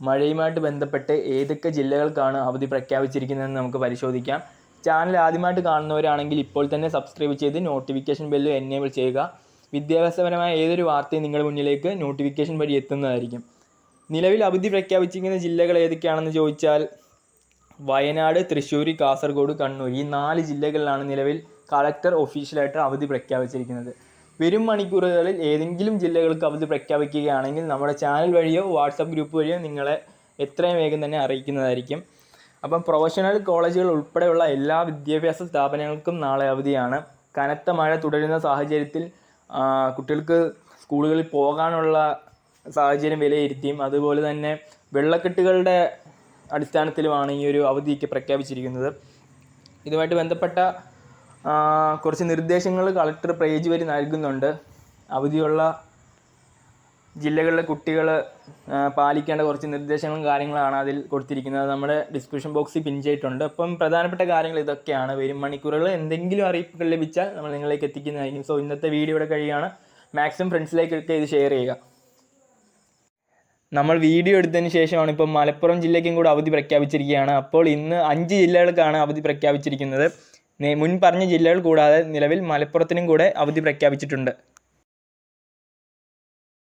മഴയുമായിട്ട് ബന്ധപ്പെട്ട് ഏതൊക്കെ ജില്ലകൾക്കാണ് അവധി പ്രഖ്യാപിച്ചിരിക്കുന്നതെന്ന് നമുക്ക് പരിശോധിക്കാം. ചാനൽ ആദ്യമായിട്ട് കാണുന്നവരാണെങ്കിൽ ഇപ്പോൾ തന്നെ സബ്സ്ക്രൈബ് ചെയ്ത് നോട്ടിഫിക്കേഷൻ ബെല്ല് എനേബിൾ ചെയ്യുക. വിദ്യാഭ്യാസപരമായ ഏതൊരു വാർത്തയും നിങ്ങളുടെ മുന്നിലേക്ക് നോട്ടിഫിക്കേഷൻ വഴി എത്തുന്നതായിരിക്കും. നിലവിൽ അവധി പ്രഖ്യാപിച്ചിരിക്കുന്ന ജില്ലകൾ ഏതൊക്കെയാണെന്ന് ചോദിച്ചാൽ വയനാട് തൃശ്ശൂർ കാസർഗോഡ് കണ്ണൂർ. ഈ നാല് ജില്ലകളിലാണ് നിലവിൽ കളക്ടർ ഒഫീഷ്യലായിട്ട് അവധി പ്രഖ്യാപിച്ചിരിക്കുന്നത്. വരും മണിക്കൂറുകളിൽ ഏതെങ്കിലും ജില്ലകൾക്ക് അവധി പ്രഖ്യാപിക്കുകയാണെങ്കിൽ നമ്മുടെ ചാനൽ വഴിയോ വാട്സപ്പ് ഗ്രൂപ്പ് വഴിയോ നിങ്ങളെ എത്രയും വേഗം തന്നെ അറിയിക്കുന്നതായിരിക്കും. അപ്പം പ്രൊഫഷണൽ കോളേജുകൾ ഉൾപ്പെടെയുള്ള എല്ലാ വിദ്യാഭ്യാസ സ്ഥാപനങ്ങൾക്കും നാളെ അവധിയാണ്. കനത്ത മഴ തുടരുന്ന സാഹചര്യത്തിൽ കുട്ടികൾക്ക് സ്കൂളുകളിൽ പോകാനുള്ള സാഹചര്യം വിലയിരുത്തിയും അതുപോലെ തന്നെ വെള്ളക്കെട്ടുകളുടെ അടിസ്ഥാനത്തിലുമാണ് ഈ ഒരു അവധിക്ക് പ്രഖ്യാപിച്ചിരിക്കുന്നത്. ഇതുമായിട്ട് ബന്ധപ്പെട്ട കുറച്ച് നിർദ്ദേശങ്ങൾ കളക്ടർ പേജ് വഴി നൽകുന്നുണ്ട്. അവധിയുള്ള ജില്ലകളിലെ കുട്ടികൾ പാലിക്കേണ്ട കുറച്ച് നിർദ്ദേശങ്ങളും കാര്യങ്ങളാണ് അതിൽ കൊടുത്തിരിക്കുന്നത്. നമ്മുടെ ഡിസ്ക്രിപ്ഷൻ ബോക്സിൽ പിൻ ചെയ്തിട്ടുണ്ട്. അപ്പം പ്രധാനപ്പെട്ട കാര്യങ്ങൾ ഇതൊക്കെയാണ്. വരും മണിക്കൂറുകൾ എന്തെങ്കിലും അറിയിപ്പുകൾ ലഭിച്ചാൽ നമ്മൾ നിങ്ങളിലേക്ക് എത്തിക്കുന്നതായിരിക്കും. സോ ഇന്നത്തെ വീഡിയോ ഇവിടെ കഴിയുകയാണ്. മാക്സിമം ഫ്രണ്ട്സിലേക്കൊക്കെ ഇത് ഷെയർ ചെയ്യുക. നമ്മൾ വീഡിയോ എടുത്തതിന് ശേഷമാണ് ഇപ്പം മലപ്പുറം ജില്ലയ്ക്കും കൂടെ അവധി പ്രഖ്യാപിച്ചിരിക്കുകയാണ്. അപ്പോൾ ഇന്ന് അഞ്ച് ജില്ലകൾക്കാണ് അവധി പ്രഖ്യാപിച്ചിരിക്കുന്നത്. മുൻ പറഞ്ഞ ജില്ലകൾ കൂടാതെ നിലവിൽ മലപ്പുറത്തിനും കൂടെ അവധി പ്രഖ്യാപിച്ചിട്ടുണ്ട്.